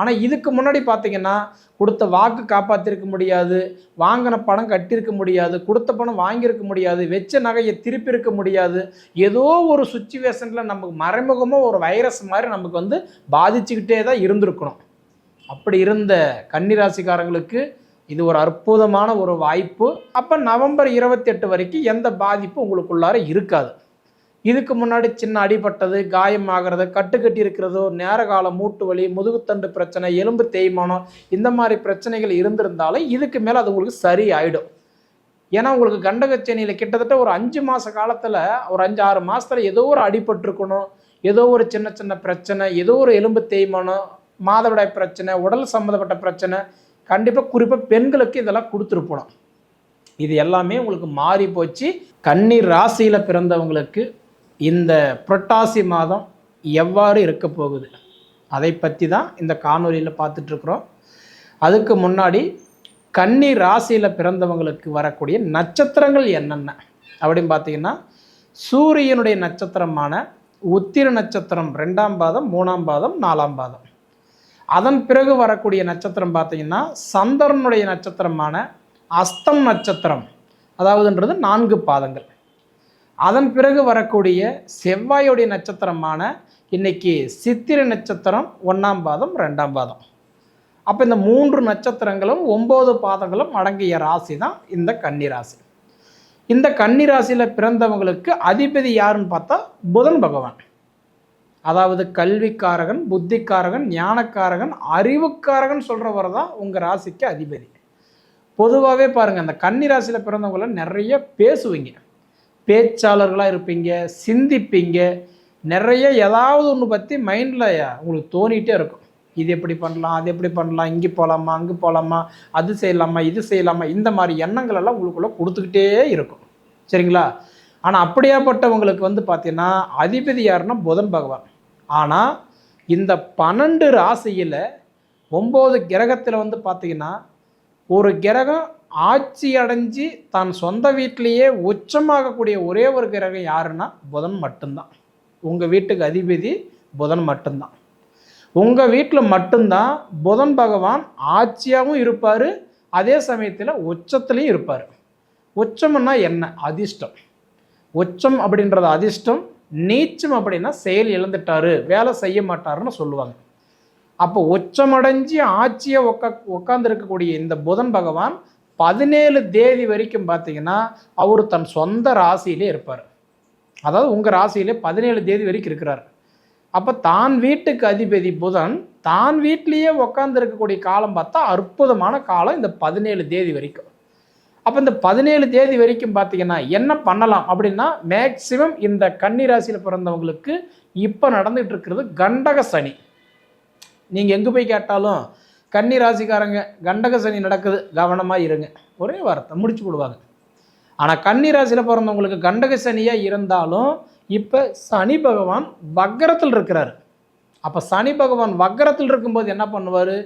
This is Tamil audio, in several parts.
ஆனால் இதுக்கு முன்னாடி பார்த்தீங்கன்னா கொடுத்த வாக்கு காப்பாற்றிருக்க முடியாது வாங்கின பணம் கட்டியிருக்க முடியாது கொடுத்த பணம் வாங்கியிருக்க முடியாது வெச்ச நகையை திருப்பி இருக்க முடியாது. ஏதோ ஒரு சுச்சுவேஷனில் நமக்கு மறைமுகமாக ஒரு வைரஸ் மாதிரி நமக்கு வந்து பாதிச்சுக்கிட்டே தான் இருந்திருக்கணும். அப்படி இருந்த கன்னிராசிக்காரங்களுக்கு இது ஒரு அற்புதமான ஒரு வாய்ப்பு. அப்போ நவம்பர் இருபத்தெட்டு வரைக்கும் எந்த பாதிப்பும் உங்களுக்குள்ளார இருக்காது. இதுக்கு முன்னாடி சின்ன அடிபட்டது காயமாகிறது கட்டுக்கட்டி இருக்கிறதோ நேர கால மூட்டு வலி முதுகுத்தண்டு பிரச்சனை எலும்பு தேய்மானம் இந்த மாதிரி பிரச்சனைகள் இருந்திருந்தாலும் இதுக்கு மேலே அது உங்களுக்கு சரி ஆயிடும் ஏன்னா உங்களுக்கு கண்டகச்சேனியில் கிட்டத்தட்ட ஒரு அஞ்சு மாத காலத்தில் ஒரு அஞ்சு ஆறு மாதத்தில் ஏதோ ஒரு அடிபட்டிருக்கணும் ஏதோ ஒரு சின்ன சின்ன பிரச்சனை ஏதோ ஒரு எலும்பு தேய்மானம் மாதவிடாய் பிரச்சனை உடல் சம்மந்தப்பட்ட பிரச்சனை கண்டிப்பாக குறிப்பாக பெண்களுக்கு இதெல்லாம் கொடுத்துருப்போம் இது எல்லாமே உங்களுக்கு மாறி போச்சு கன்னி ராசியில் பிறந்தவங்களுக்கு இந்த புரட்டாசி மாதம் எவ்வாறு இருக்க போகுது? அதை பற்றி தான் இந்த காணொலியில் பார்த்துட்ருக்குறோம் அதுக்கு முன்னாடி கன்னி ராசியில் பிறந்தவங்களுக்கு வரக்கூடிய நட்சத்திரங்கள் என்னென்ன? அப்படின்னு பார்த்தீங்கன்னா சூரியனுடைய நட்சத்திரமான உத்திர நட்சத்திரம் ரெண்டாம் பாதம் மூணாம் பாதம் நாலாம் பாதம். அதன் பிறகு வரக்கூடிய நட்சத்திரம் பார்த்தீங்கன்னா சந்திரனுடைய நட்சத்திரமான அஸ்தம் நட்சத்திரம். அதாவதுன்றது நான்கு பாதங்கள். அதன் பிறகு வரக்கூடிய செவ்வாயுடைய நட்சத்திரமான இன்னைக்கு சித்திரை நட்சத்திரம் ஒன்றாம் பாதம் ரெண்டாம் பாதம். அப்போ இந்த மூன்று நட்சத்திரங்களும் ஒம்பது பாதங்களும் அடங்கிய ராசி தான் இந்த கன்னி ராசி. இந்த கன்னி ராசியில் பிறந்தவங்களுக்கு அதிபதி யாருன்னு பார்த்தா புதன் பகவான். அதாவது கல்விக்காரகன் புத்திக்காரகன் ஞானக்காரகன் அறிவுக்காரகன் சொல்கிறவர் தான் உங்கள் ராசிக்கு அதிபதி. பொதுவாகவே பாருங்கள் அந்த கன்னி ராசியில் பிறந்தவங்கள நிறைய பேசுவீங்க. பேச்சாளர்களாக இருப்பீங்க சிந்திப்பீங்க. நிறைய ஏதாவது ஒன்று பற்றி மைண்டில் உங்களுக்கு தோணிகிட்டே இருக்கும். இது எப்படி பண்ணலாம் அது எப்படி பண்ணலாம் இங்கே போகலாமா அங்கே போகலாமா அது செய்யலாமா இது செய்யலாமா இந்த மாதிரி எண்ணங்கள் எல்லாம் உங்களுக்குள்ளே கொடுத்துக்கிட்டே இருக்கும். சரிங்களா? ஆனால் அப்படியாப்பட்டவங்களுக்கு வந்து பார்த்தீங்கன்னா அதிபதி யாருன்னா புதன் பகவான். ஆனால் இந்த பன்னெண்டு ராசியில் ஒம்பது கிரகத்தில் வந்து பார்த்தீங்கன்னா ஒரு கிரகம் ஆட்சி அடைஞ்சு தான் சொந்த வீட்டிலேயே உச்சமாகக்கூடிய ஒரே ஒரு கிரகம் யாருன்னா புதன் மட்டும்தான். உங்கள் வீட்டுக்கு அதிபதி புதன் மட்டும்தான். உங்கள் வீட்டில் மட்டும்தான் புதன் பகவான் ஆட்சியாகவும் இருப்பார் அதே சமயத்தில் உச்சத்துலேயும் இருப்பார். உச்சம்னா என்ன? அதிர்ஷ்டம். உச்சம் அப்படின்றது அதிர்ஷ்டம் நீச்சம் அப்படின்னா செயல் இழந்துட்டாரு வேலை செய்ய மாட்டாருன்னு சொல்லுவாங்க. அப்போ உச்சமடைஞ்சு ஆட்சியை உக்கா உட்காந்துருக்கக்கூடிய இந்த புதன் பகவான் பதினேழு தேதி வரைக்கும் பார்த்தீங்கன்னா அவர் தன் சொந்த ராசியிலே இருப்பார். அதாவது உங்கள் ராசியிலே பதினேழு தேதி வரைக்கும் இருக்கிறார். அப்போ தான் வீட்டுக்கு அதிபதி புதன் தான் வீட்லேயே உட்காந்து இருக்கக்கூடிய காலம் பார்த்தா அற்புதமான காலம் இந்த பதினேழு தேதி வரைக்கும். அப்போ இந்த பதினேழு தேதி வரைக்கும் பார்த்தீங்கன்னா என்ன பண்ணலாம் அப்படின்னா மேக்சிமம் இந்த கன்னி ராசியில் பிறந்தவங்களுக்கு இப்போ நடந்துகிட்டு இருக்கிறது கண்டக சனி. நீங்கள் எங்கே போய் கேட்டாலும் கன்னி ராசிக்காரங்க கண்டக சனி நடக்குது கவனமாக இருங்க. ஒரே வாரத்தை முடிச்சு விடுவாங்க ஆனால் கன்னி ராசியில் பிறந்தவங்களுக்கு கண்டக சனியாக இருந்தாலும் இப்போ சனி பகவான் வக்கரத்தில் இருக்கிறார். அப்போ சனி பகவான் வக்கரத்தில் இருக்கும்போது என்ன பண்ணுவார்?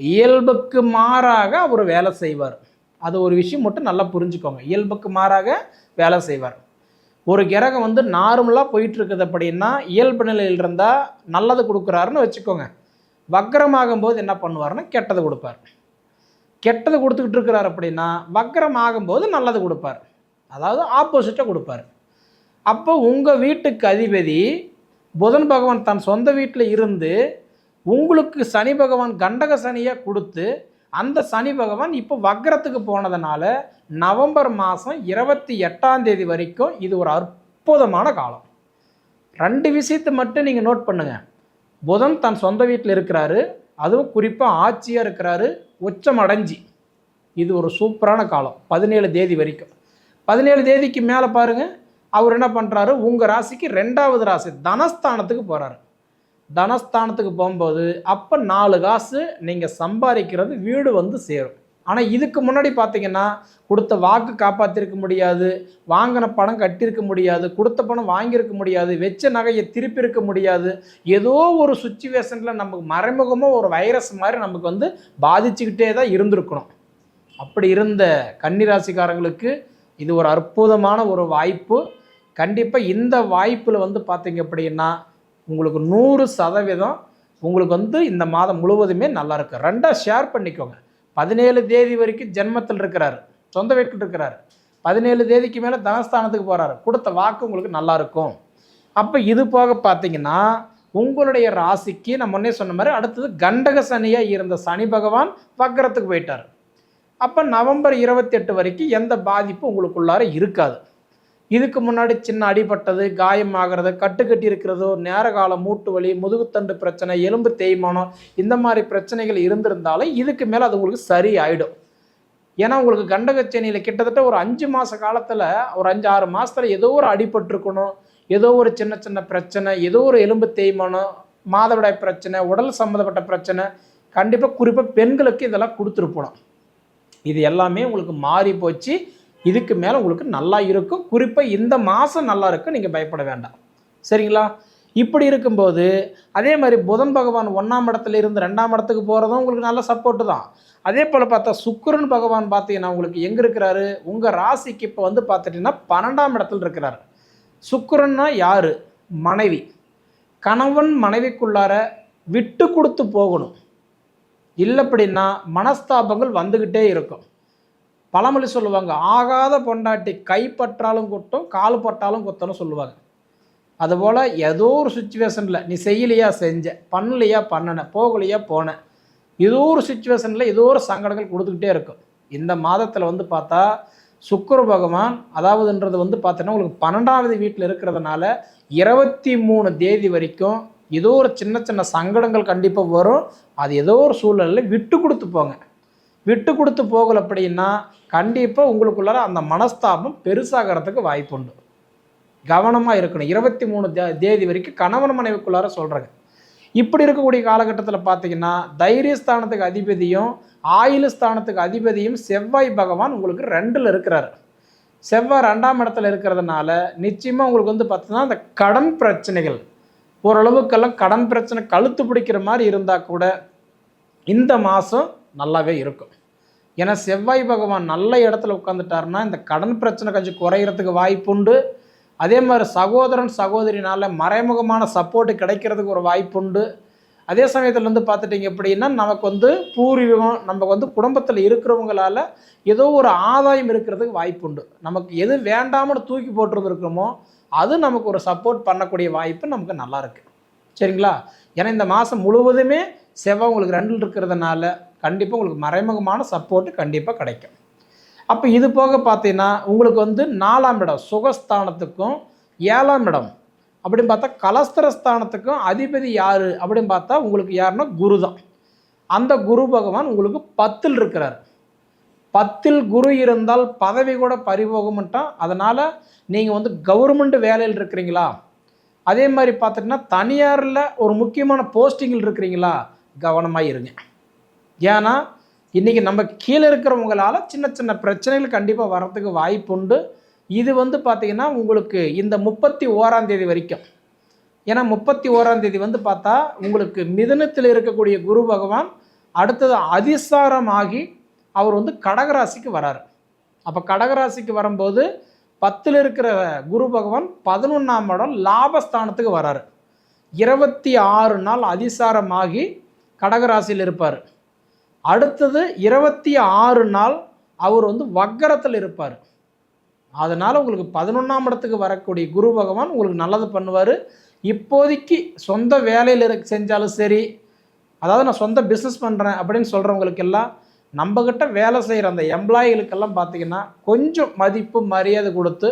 இயல்புக்கு மாறாக அவர் வேலை செய்வார். அது ஒரு விஷயம் மட்டும் நல்லா புரிஞ்சுக்கோங்க. இயல்புக்கு மாறாக வேலை செய்வார். ஒரு கிரகம் வந்து நார்மலாக போயிட்டுருக்குது அப்படின்னா இயல்பு நிலையில் இருந்தால் நல்லது கொடுக்குறாருன்னு வச்சுக்கோங்க. வக்ரமாகும் போது என்ன பண்ணுவாருன்னா கெட்டது கொடுப்பார். கெட்டது கொடுத்துக்கிட்டு இருக்கிறார் அப்படின்னா வக்ரம் ஆகும்போது நல்லது கொடுப்பார். அதாவது ஆப்போசிட்டாக கொடுப்பார். அப்போ உங்கள் வீட்டுக்கு அதிபதி புதன் பகவான் தன் சொந்த வீட்டில் இருந்து உங்களுக்கு சனி பகவான் கண்டக சனியாக கொடுத்து அந்த சனி பகவான் இப்போ வக்ரத்துக்கு போனதுனால நவம்பர் மாதம் இருபத்தி எட்டாம் தேதி வரைக்கும் இது ஒரு அற்புதமான காலம். ரெண்டு விஷயத்தை மட்டும் நீங்கள் நோட் பண்ணுங்கள் புதன் தன் சொந்த வீட்டில் இருக்கிறாரு. அதுவும் குறிப்பாக ஆட்சியாக இருக்கிறாரு. உச்சம் அடைஞ்சி. இது ஒரு சூப்பரான காலம். பதினேழு தேதி வரைக்கும். பதினேழு தேதிக்கு மேலே பாருங்கள் அவர் என்ன பண்ணுறாரு உங்கள் ராசிக்கு ரெண்டாவது ராசி தனஸ்தானத்துக்கு போகிறாரு தனஸ்தானத்துக்கு போகும்போது அப்போ நாலு காசு நீங்கள் சம்பாதிக்கிறது வீடு வந்து சேரும். ஆனால் இதுக்கு முன்னாடி பார்த்தீங்கன்னா கொடுத்த வாக்கு காப்பாற்றிருக்க முடியாது வாங்கின பணம் கட்டியிருக்க முடியாது கொடுத்த பணம் வாங்கியிருக்க முடியாது வெச்ச நகையை திருப்பி இருக்க முடியாது. ஏதோ ஒரு சுச்சுவேஷனில் நமக்கு மறைமுகமாக ஒரு வைரஸ் மாதிரி நமக்கு வந்து பாதிச்சுக்கிட்டே தான் இருந்திருக்கணும். அப்படி இருந்த கன்னிராசிக்காரங்களுக்கு இது ஒரு அற்புதமான ஒரு வாய்ப்பு. கண்டிப்பாக இந்த வாய்ப்பில் வந்து பார்த்தீங்க அப்படின்னா உங்களுக்கு நூறு சதவீதம் உங்களுக்கு வந்து இந்த மாதம் முழுவதுமே நல்லா இருக்கும் ரெண்டாக ஷேர் பண்ணிக்கோங்க. பதினேழு தேதி வரைக்கும் ஜென்மத்தில் இருக்கிறாரு. சொந்த வீட்டில் இருக்கிறாரு. பதினேழு தேதிக்கு மேலே தனஸ்தானத்துக்கு போகிறாரு கொடுத்த வாக்கு உங்களுக்கு நல்லாயிருக்கும் அப்போ இது போக பார்த்தீங்கன்னா உங்களுடைய ராசிக்கு நான் முன்னே சொன்ன மாதிரி அடுத்தது கண்டக சனியாக இருந்த சனி பகவான் வக்கரத்துக்கு போயிட்டார். அப்போ நவம்பர் இருபத்தெட்டு வரைக்கும் எந்த பாதிப்பும் உங்களுக்குள்ளார இருக்காது. இதுக்கு முன்னாடி சின்ன அடிபட்டது காயமாகிறது கட்டுக்கட்டி இருக்கிறதோ நேர காலம் மூட்டு வலி முதுகுத்தண்டு பிரச்சனை எலும்பு தேய்மானம் இந்த மாதிரி பிரச்சனைகள் இருந்திருந்தாலும் இதுக்கு மேலே அது உங்களுக்கு சரி ஆயிடும் ஏன்னா உங்களுக்கு கண்டகச்சேனியில் கிட்டத்தட்ட ஒரு அஞ்சு மாத காலத்தில் ஒரு அஞ்சு ஆறு மாதத்தில் ஏதோ ஒரு அடிபட்டிருக்கணும் ஏதோ ஒரு சின்ன சின்ன பிரச்சனை ஏதோ ஒரு எலும்பு தேய்மானம் மாதவிடாய் பிரச்சனை உடல் சம்மந்தப்பட்ட பிரச்சனை கண்டிப்பாக குறிப்பாக பெண்களுக்கு இதெல்லாம் கொடுத்துருப்போம் இது எல்லாமே உங்களுக்கு மாறி போச்சு. இதுக்கு மேலே உங்களுக்கு நல்லா இருக்கும். குறிப்பாக இந்த மாதம் நல்லா இருக்கும் நீங்கள் பயப்பட வேண்டாம். சரிங்களா? இப்படி இருக்கும்போது அதே மாதிரி புதன் பகவான் ஒன்றாம் இடத்துல இருந்து ரெண்டாம் இடத்துக்கு போகிறதும் உங்களுக்கு நல்ல சப்போர்ட்டு தான். அதே போல் பார்த்தா சுக்கரன் பகவான் பார்த்தீங்கன்னா உங்களுக்கு எங்கே இருக்கிறாரு? உங்கள் ராசிக்கு இப்போ வந்து பார்த்துட்டிங்கன்னா பன்னெண்டாம் இடத்துல இருக்கிறாரு. சுக்கரன்னா யார்? மனைவி. கணவன் மனைவிக்குள்ளார விட்டு கொடுத்து போகணும். இல்லை அப்படின்னா மனஸ்தாபங்கள் வந்துக்கிட்டே இருக்கும். பழமொழி சொல்லுவாங்க ஆகாத பொண்டாட்டி கைப்பற்றாலும் குட்டும் கால் பட்டாலும் குத்தணும் சொல்லுவாங்க. அதுபோல் ஏதோ ஒரு சுச்சுவேஷனில் நீ செய்யலையா செஞ்ச பண்ணலையா பண்ணன போகலையா போனேன் ஏதோ ஒரு சுச்சுவேஷனில் ஏதோ ஒரு சங்கடங்கள் கொடுத்துக்கிட்டே இருக்கும். இந்த மாதத்தில் வந்து பார்த்தா சுக்கர பகவான் அதாவதுன்றது வந்து பார்த்தீங்கன்னா உங்களுக்கு பன்னெண்டாவது வீட்டில் இருக்கிறதுனால இருபத்தி மூணு தேதி வரைக்கும் ஏதோ ஒரு சின்ன சின்ன சங்கடங்கள் கண்டிப்பாக வரும். அது ஏதோ ஒரு சூழ்நிலையில் விட்டு கொடுத்து போங்க. விட்டு கொடுத்து போகல அப்படின்னா கண்டிப்பாக உங்களுக்குள்ளார அந்த மனஸ்தாபம் பெருசாகிறதுக்கு வாய்ப்புண்டு. கவனமாக இருக்கணும். இருபத்தி மூணு தே தேதி வரைக்கும் கணவன் மனைவிக்குள்ளார சொல்கிறேங்க இப்படி இருக்கக்கூடிய காலகட்டத்தில் பார்த்தீங்கன்னா தைரியஸ்தானத்துக்கு அதிபதியும் ஆயுள் ஸ்தானத்துக்கு அதிபதியும் செவ்வாய் பகவான் உங்களுக்கு ரெண்டில் இருக்கிறாரு. செவ்வாய் ரெண்டாம் இடத்துல இருக்கிறதுனால நிச்சயமாக உங்களுக்கு வந்து பார்த்தீங்கன்னா அந்த கடன் பிரச்சனைகள் ஓரளவுக்கெல்லாம் கடன் பிரச்சனை கழுத்து பிடிக்கிற மாதிரி இருந்தால் கூட இந்த மாதம் நல்லாவே இருக்கும். ஏன்னா செவ்வாய் பகவான் நல்ல இடத்துல உட்காந்துட்டாருன்னா இந்த கடன் பிரச்சனை கொஞ்சம் குறையிறதுக்கு வாய்ப்புண்டு அதே மாதிரி சகோதரன் சகோதரினால் மறைமுகமான சப்போர்ட்டு கிடைக்கிறதுக்கு ஒரு வாய்ப்புண்டு அதே சமயத்தில் வந்து பார்த்துட்டிங்க எப்படின்னா நமக்கு வந்து பூர்வீகம் நம்ம வந்து குடும்பத்தில் இருக்கிறவங்களால ஏதோ ஒரு ஆதாயம் இருக்கிறதுக்கு வாய்ப்புண்டு நமக்கு எது வேண்டாமல் தூக்கி போட்டுருந்துருக்கோமோ அது நமக்கு ஒரு சப்போர்ட் பண்ணக்கூடிய வாய்ப்பு நமக்கு நல்லாயிருக்கு சரிங்களா? ஏன்னா இந்த மாதம் முழுவதுமே செவ்வாய் உங்களுக்கு ரெண்டில் இருக்கிறதுனால கண்டிப்பாக உங்களுக்கு மறைமுகமான சப்போர்ட்டு கண்டிப்பாக கிடைக்கும். அப்போ இது போக பார்த்தீங்கன்னா உங்களுக்கு வந்து நாலாம் இடம் சுகஸ்தானத்துக்கும் ஏழாம் இடம். அப்படின்னு பார்த்தா கலஸ்தரஸ்தானத்துக்கும் அதிபதி யார்? அப்படின்னு பார்த்தா உங்களுக்கு யாருன்னா குரு தான். அந்த குரு பகவான் உங்களுக்கு பத்தில் இருக்கிறார். பத்தில் குரு இருந்தால் பதவி கூட பறிபோகும்ட்டான். அதனால் நீங்கள் வந்து கவர்மெண்ட் வேலையில் இருக்கிறீங்களா? அதே மாதிரி பார்த்துட்டிங்கன்னா தனியாரில் ஒரு முக்கியமான போஸ்டிங்கில் இருக்கிறீங்களா? கவனமாக இருங்க. ஏன்னா இன்றைக்கி நம்ம கீழே இருக்கிறவங்களால சின்ன சின்ன பிரச்சனைகள் கண்டிப்பாக வர்றதுக்கு வாய்ப்புண்டு. இது வந்து பார்த்திங்கன்னா உங்களுக்கு இந்த முப்பத்தி ஓராம் தேதி வரைக்கும். ஏன்னா முப்பத்தி ஓராந்தேதி வந்து பார்த்தா உங்களுக்கு மிதனத்தில் இருக்கக்கூடிய குரு பகவான் அடுத்தது அதிசாரமாகி அவர் வந்து கடகராசிக்கு வராரு. அப்போ கடகராசிக்கு வரும்போது பத்தில் இருக்கிற குரு பகவான் பதினொன்றாம் இடம் லாபஸ்தானத்துக்கு வராரு. இருபத்தி ஆறு நாள் அதிசாரமாகி கடகராசியில் இருப்பார். அடுத்தது இருபத்தி ஆறு நாள் அவர் வந்து வக்கரத்தில் இருப்பார். அதனால் உங்களுக்கு பதினொன்றாம் இடத்துக்கு வரக்கூடிய குரு பகவான் உங்களுக்கு நல்லது பண்ணுவார். இப்போதைக்கு சொந்த வேலையில் இருக்க செஞ்சாலும் சரி அதாவது நான் சொந்த பிஸ்னஸ் பண்ணுறேன் அப்படின்னு சொல்கிறவங்களுக்கெல்லாம் நம்மக்கிட்ட வேலை செய்கிற அந்த எம்ப்ளாயிகளுக்கெல்லாம் பார்த்தீங்கன்னா கொஞ்சம் மதிப்பு மரியாதை கொடுத்து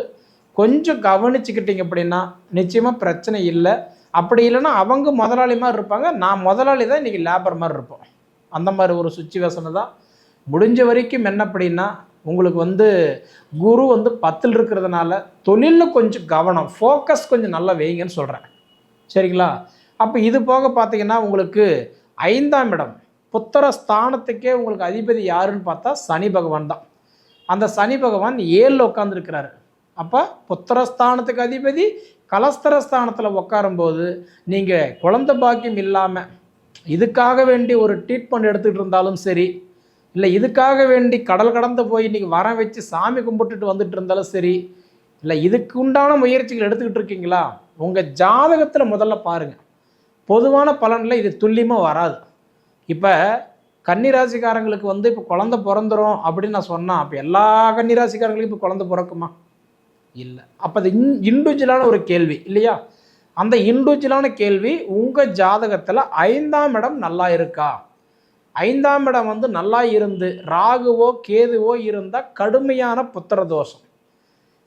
கொஞ்சம் கவனிச்சுக்கிட்டீங்க அப்படின்னா நிச்சயமாக பிரச்சனை இல்லை. அப்படி இல்லைன்னா அவங்க முதலாளி மாதிரி இருப்பாங்க நான் முதலாளி தான் இன்றைக்கி லேபர் மாதிரி இருப்போம். அந்த மாதிரி ஒரு சுச்சுவேஷனை தான் முடிஞ்ச வரைக்கும் என்ன அப்படின்னா உங்களுக்கு வந்து குரு வந்து பத்தில் இருக்கிறதுனால தொழிலில் கொஞ்சம் கவனம் ஃபோக்கஸ் கொஞ்சம் நல்லா வைங்கன்னு சொல்கிறேன் சரிங்களா? அப்போ இது போக பார்த்தீங்கன்னா உங்களுக்கு ஐந்தாம் இடம் புத்திர ஸ்தானத்துக்கே உங்களுக்கு அதிபதி யாருன்னு பார்த்தா சனி பகவான் தான். அந்த சனி பகவான் ஏழில் உட்காந்துருக்கிறாரு அப்போ புத்திரஸ்தானத்துக்கு அதிபதி கலஸ்தரஸ்தானத்தில் உட்காரும்போது நீங்கள் குழந்த பாக்கியம் இல்லாமல் இதுக்காக வேண்டி ஒரு ட்ரீட்மெண்ட் எடுத்துகிட்டு இருந்தாலும் சரி இல்லை இதுக்காக வேண்டி கடல் கடந்து போய் இன்றைக்கி வரம் வச்சு சாமி கும்பிட்டுட்டு வந்துட்டு இருந்தாலும் சரி இல்லை இதுக்கு உண்டான முயற்சிகள் எடுத்துக்கிட்டு இருக்கீங்களா? உங்கள் ஜாதகத்தில் முதல்ல பாருங்கள் பொதுவான பலனில் இது துல்லியமாக வராது. இப்போ கன்னிராசிக்காரங்களுக்கு வந்து இப்போ குழந்த பிறந்துரும் அப்படின்னு நான் சொன்னேன் அப்போ எல்லா கன்னிராசிக்காரங்களுக்கும் இப்போ குழந்த பிறக்குமா? இல்லை. அப்போ அது இன் இண்டிவிஜுவலான ஒரு கேள்வி இல்லையா? அந்த இண்டிவிஜுவலான கேள்வி உங்கள் ஜாதகத்தில் ஐந்தாம் இடம் நல்லா இருக்கா? ஐந்தாம் இடம் வந்து நல்லா இருந்து ராகுவோ கேதுவோ இருந்தால் கடுமையான புத்திர தோஷம்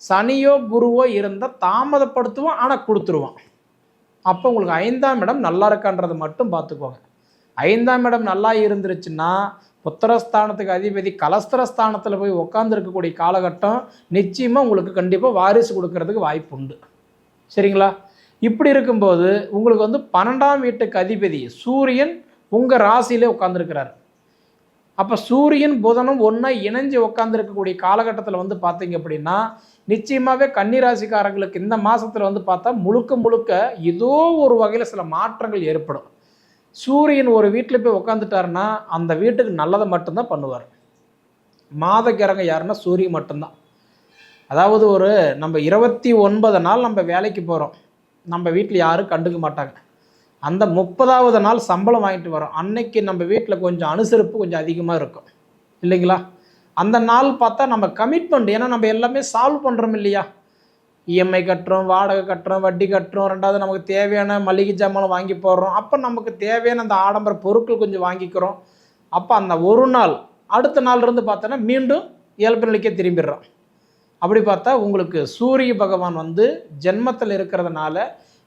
சனியோ குருவோ இருந்தால் தாமதப்படுத்துவோம் ஆனால் கொடுத்துருவான். அப்போ உங்களுக்கு ஐந்தாம் இடம் நல்லா இருக்கான்றதை மட்டும் பார்த்துக்கோங்க. ஐந்தாம் இடம் நல்லா இருந்துருச்சுன்னா புத்திரஸ்தானத்துக்கு அதிபதி கலஸ்திரஸ்தானத்தில் போய் உட்காந்துருக்கக்கூடிய காலகட்டம் நிச்சயமாக உங்களுக்கு கண்டிப்பாக வாரிசு கொடுக்கறதுக்கு வாய்ப்பு உண்டு சரிங்களா? இப்படி இருக்கும்போது உங்களுக்கு வந்து பன்னெண்டாம் வீட்டுக்கு அதிபதி சூரியன் உங்கள் ராசியிலே உட்காந்துருக்கிறார் அப்போ சூரியன் புதனும் ஒன்றா இணைஞ்சு உட்காந்துருக்கக்கூடிய காலகட்டத்தில் வந்து பார்த்தீங்க அப்படின்னா நிச்சயமாகவே கன்னிராசிக்காரங்களுக்கு இந்த மாதத்தில் வந்து பார்த்தா முழுக்க முழுக்க ஏதோ ஒரு வகையில் சில மாற்றங்கள் ஏற்படும். சூரியன் ஒரு வீட்டில் போய் உட்காந்துட்டாருன்னா அந்த வீட்டுக்கு நல்லதை மட்டும்தான் பண்ணுவார். மாதக்கிரங்க யாருன்னா சூரியன் மட்டும்தான். அதாவது ஒரு நம்ம இருபத்தி ஒன்பது நாள் நம்ம வேலைக்கு போகிறோம் நம்ம வீட்டில் யாரும் கண்டுக்க மாட்டாங்க. அந்த முப்பதாவது நாள் சம்பளம் வாங்கிட்டு வரோம். அன்னைக்கு நம்ம வீட்டில் கொஞ்சம் அனுசரிப்பு கொஞ்சம் அதிகமாக இருக்கும். இல்லைங்களா? அந்த நாள் பார்த்தா நம்ம கமிட்மெண்ட் ஏன்னா நம்ம எல்லாமே சால்வ் பண்ணுறோம் இல்லையா? இஎம்ஐ கட்டுறோம் வாடகை கட்டுறோம் வட்டி கட்டுறோம் ரெண்டாவது நமக்கு தேவையான மளிகை ஜாமான் வாங்கி போடுறோம். அப்போ நமக்கு தேவையான அந்த ஆடம்பர பொருட்கள் கொஞ்சம் வாங்கிக்கிறோம். அப்போ அந்த ஒரு நாள் அடுத்த நாள் இருந்து பார்த்தோன்னா மீண்டும் இயல்பு நிலைக்கே திரும்பிடுறோம். அப்படி பார்த்தா உங்களுக்கு சூரிய பகவான் வந்து ஜென்மத்தில் இருக்கிறதுனால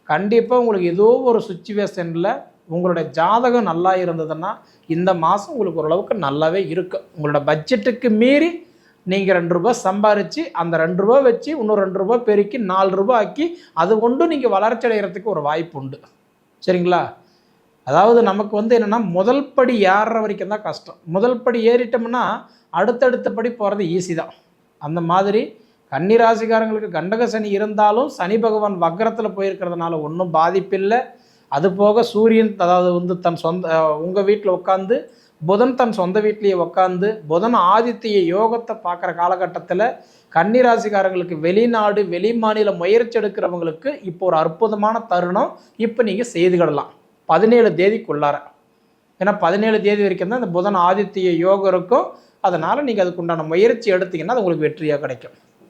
கண்டிப்பாக உங்களுக்கு ஏதோ ஒரு சுச்சுவேஷனில் உங்களோட ஜாதகம் நல்லா இருந்ததுன்னா இந்த மாதம் உங்களுக்கு ஓரளவுக்கு நல்லாவே இருக்கும் உங்களோட பட்ஜெட்டுக்கு மீறி நீங்கள் ரெண்டு ரூபா சம்பாரித்து அந்த ரெண்டு ரூபா வச்சு இன்னும் ரெண்டு ரூபா பெருக்கி நாலு ரூபா ஆக்கி அது கொண்டு நீங்கள் வளர்ச்சி அடைகிறதுக்கு ஒரு வாய்ப்பு உண்டு. சரிங்களா? அதாவது நமக்கு வந்து என்னென்னா முதல் படி ஏறுற வரைக்கும் தான் கஷ்டம். முதல் படி ஏறிட்டோம்னா அடுத்தடுத்த படி போகிறது ஈஸி தான். அந்த மாதிரி கன்னிராசிக்காரங்களுக்கு கண்டக சனி இருந்தாலும் சனி பகவான் வக்கரத்தில் போயிருக்கிறதுனால ஒன்றும் பாதிப்பில்லை. அது போக சூரியன் அதாவது வந்து தன் சொந்த உங்கள் வீட்டில் உட்காந்து புதன் தன் சொந்த வீட்லேயே உட்காந்து புதன் ஆதித்ய யோகத்தை பார்க்குற காலகட்டத்தில் கன்னிராசிக்காரங்களுக்கு வெளிநாடு வெளி மாநில முயற்சி எடுக்கிறவங்களுக்கு இப்போ ஒரு அற்புதமான தருணம். இப்போ நீங்கள் செய்துக்கிடலாம் பதினேழு தேதிக்குள்ளார. ஏன்னா பதினேழு தேதி வரைக்கும் தான் இந்த புதன் ஆதித்ய யோகம் இருக்கும். அதனால் நீங்கள் அதுக்குண்டான முயற்சி எடுத்தீங்கன்னா அது உங்களுக்கு வெற்றியாக கிடைக்கும்.